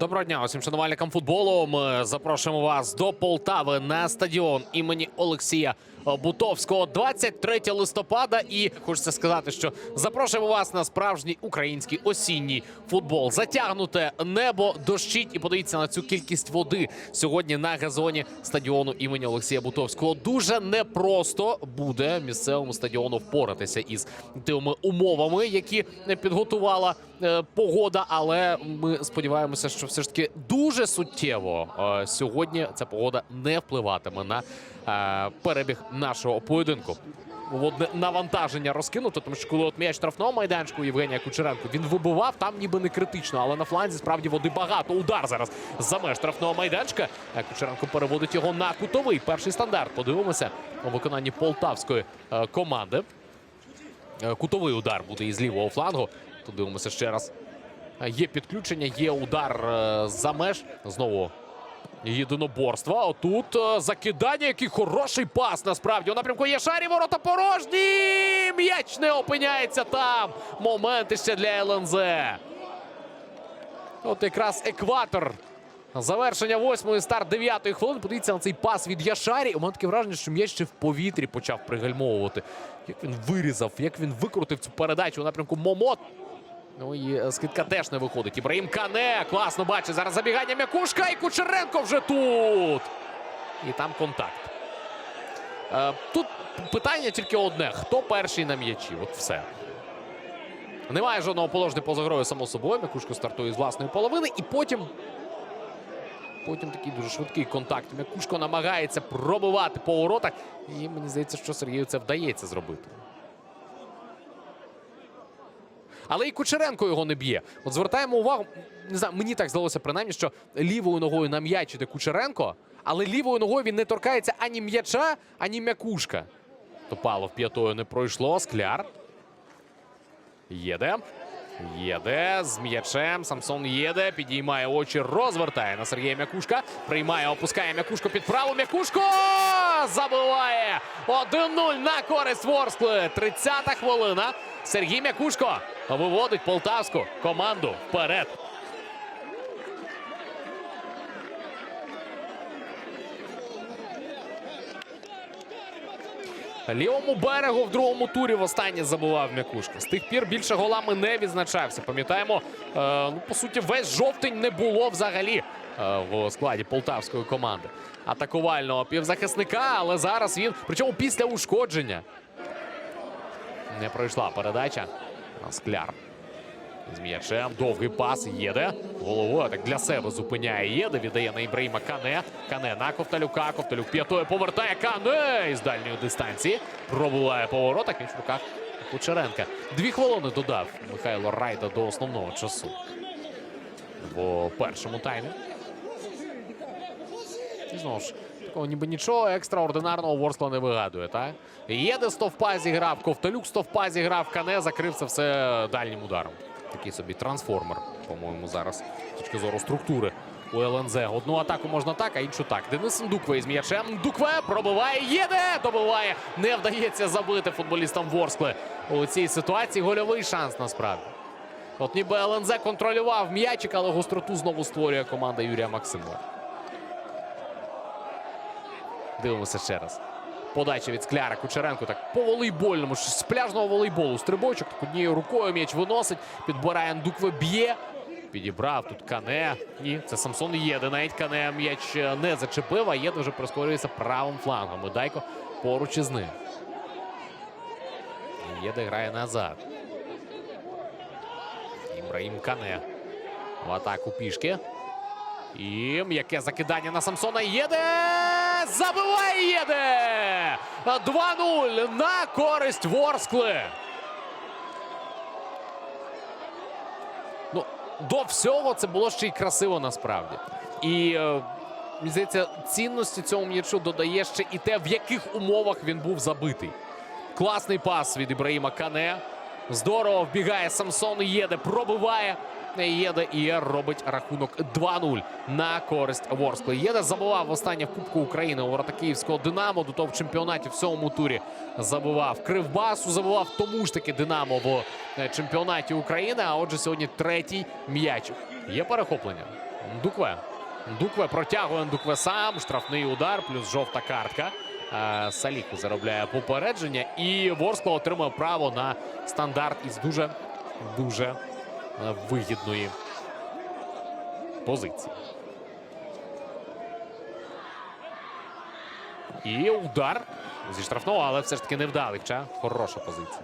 Доброго дня усім шанувальникам футболу. Ми запрошуємо вас до Полтави на стадіон імені Олексія Бутовського 23 листопада. І хочеться сказати, що запрошуємо вас на справжній український осінній футбол. Затягнуте небо, дощить і подивіться на цю кількість води сьогодні на газоні стадіону імені Олексія Бутовського. Дуже непросто буде місцевому стадіону впоратися із тими умовами, які підготувала погода. Але ми сподіваємося, що все ж таки дуже суттєво е, сьогодні ця погода не впливатиме на е, перебіг нашого поєдинку. Водне навантаження розкинуто, тому що коли от м'яч штрафного майданчику Євгенія Кучеренко він вибивав, там ніби не критично, але на фланзі справді води багато. Удар зараз за меж штрафного майданчика. Е, Кучеренко переводить його на кутовий. Перший стандарт. Подивимося у виконанні полтавської е, команди. Е, Кутовий удар буде із лівого флангу. Тут дивимося ще раз. Є підключення, є удар е, за меж. Знову єдиноборства. Отут е, закидання, який хороший пас насправді. У напрямку є шарі, ворота порожні. М'яч не опиняється там. Момент ще для ЛНЗ. От якраз екватор. Завершення восьмої старт дев'ятої хвилини. Подивіться на цей пас від Яшарі. У мене таке враження, що м'яч ще в повітрі почав пригальмовувати. Як він вирізав, як він викрутив цю передачу у напрямку Момот. Ну і е, скидка теж не виходить. Ібраїм Кане класно бачить. Зараз забігання м'якушка і Кучеренко вже тут. І там контакт. Е, тут питання тільки одне: хто перший на м'ячі? От все. Немає жодного положення поза грою, само собою. М'якушко стартує з власної половини, і потім. Потім такий дуже швидкий контакт. М'якушко намагається пробивати по воротах. І мені здається, що Сергію це вдається зробити. Але і Кучеренко його не б'є. От звертаємо увагу. Не знаю, мені так здалося принаймні, що лівою ногою на м'яч іде Кучеренко, але лівою ногою він не торкається ані м'яча, ані м'якушка. Топалов п'ятою не пройшло. Скляр. Єде. Єде з м'ячем. Самсон їде, підіймає очі, розвертає на Сергія М'якушка. Приймає, опускає м'якушко під праву. М'якушко забиває 1-0 на користь Ворскли. 30-та хвилина. Сергій М'якушко виводить полтавську команду вперед. Лівому берегу в другому турі востаннє забував М'якушка. З тих пір більше голами не відзначався. Пам'ятаємо, е, ну по суті, весь жовтень не було взагалі в складі полтавської команди. Атакувального півзахисника, але зараз він, причому після ушкодження. Не пройшла передача. Скляр. З м'ячем. Довгий пас. Єде. Головою так для себе зупиняє Єде. Віддає на Ібраїма Кане. Кане на Ковталюка. Ковталюк п'ятою повертає Кане із дальньої дистанції. Пробуває поворотах. М'яч в руках Кучеренка. Дві хвилини додав Михайло Райда до основного часу. В першому таймі. І знову ж, такого ніби нічого екстраординарного Ворскла не вигадує, так? Єде стовпа зіграв, Ковталюк стовпа зіграв, Кане закрив це все дальнім ударом. Такий собі трансформер, по-моєму, зараз з точки зору структури у ЛНЗ. Одну атаку можна так, а іншу так. Денис Ндукве з м'ячем. Ндукве пробиває, їде, добиває. Не вдається забити футболістам Ворскли. У цій ситуації гольовий шанс насправді. От ніби ЛНЗ контролював м'ячик, але гостроту знову створює команда Юрія Максимова. Дивимося ще раз. Подача від Скляра Кучеренко так по волейбольному, з пляжного волейболу. Стрибочок так однією рукою м'яч виносить. Підбирає Ндукве б'є. Підібрав тут Кане. Ні, це Самсон Єде. Навіть Кане м'яч е, не зачепив, а Єде вже прискорюється правим флангом. І Дайко поруч із ним. Єде грає назад. Ібраїм Кане. В атаку пішки. І м'яке закидання на Самсона Єде. Забиває Єде! 2-0 на користь Ворскли. Ну, до всього це було ще й красиво насправді. І е, мені здається, цінності цьому м'ячу додає ще і те, в яких умовах він був забитий. Класний пас від Ібраїма Кане. Здорово вбігає Самсон Єде, пробиває. Єде і робить рахунок 2-0 на користь Ворскли. Єде забував востаннє в Кубку України у ворота Київського Динамо. До того в чемпіонаті в сьомому турі забував Кривбасу, забував тому ж таки Динамо в е, чемпіонаті України. А отже, сьогодні третій м'яч. Є перехоплення. Дукве. Дукве протягує Дукве сам. Штрафний удар, плюс жовта картка. Саліху заробляє попередження. І Ворскла отримує право на стандарт із дуже дуже е, вигідної позиції. І удар зі штрафного, але все ж таки невдалий. Хоча хороша позиція.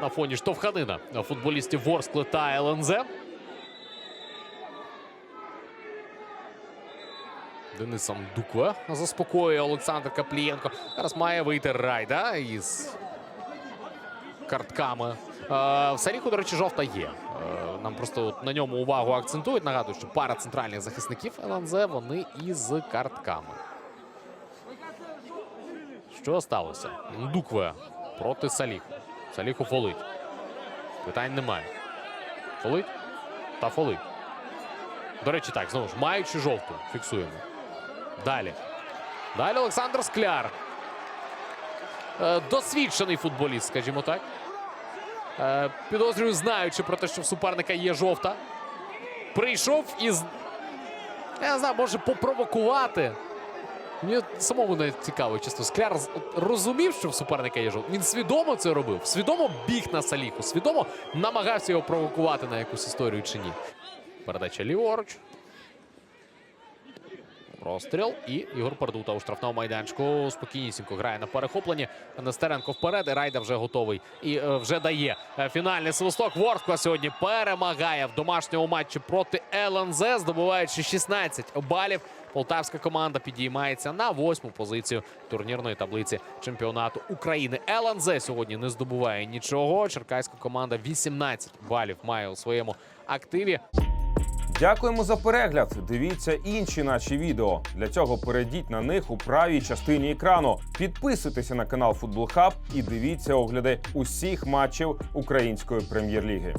На фоні штовханина футболістів Ворскли та ЛНЗ. Денисом Дукве заспокоює Олександр Каплієнко. Зараз має вийти Райда із картками. Е, В Саліху, до речі, жовта є. Е, Нам просто на ньому увагу акцентують. Нагадую, що пара центральних захисників ЛНЗ вони із картками. Що сталося? Дукве проти Саліху. Саліху фолить. Питань немає. Фолить? Та фолить. До речі, так, знову ж, маючи жовту, фіксуємо. Далі. Далі Олександр Скляр. Е, досвідчений футболіст, скажімо так. Е, підозрюю, знаючи про те, що в суперника є жовта. Прийшов із. Я не знаю, може попровокувати. Мені самому не цікаво, чесно. Скляр розумів, що в суперника є жовта. Він свідомо це робив. Свідомо біг на Саліху. Свідомо намагався його провокувати на якусь історію чи ні. Передача ліворуч. Простріл і Ігор Пердута у штрафному майданчику спокійнісінько грає на перехопленні. Нестеренко вперед. і Райда вже готовий і е, вже дає е, фінальний свисток. Ворскла сьогодні перемагає в домашньому матчі проти ЛНЗ, здобуваючи 16 балів. Полтавська команда підіймається на восьму позицію турнірної таблиці чемпіонату України. ЛНЗ сьогодні не здобуває нічого. Черкаська команда 18 балів має у своєму активі. Дякуємо за перегляд. Дивіться інші наші відео. Для цього перейдіть на них у правій частині екрану. Підписуйтеся на канал Футбол Хаб і дивіться огляди усіх матчів української прем'єр-ліги.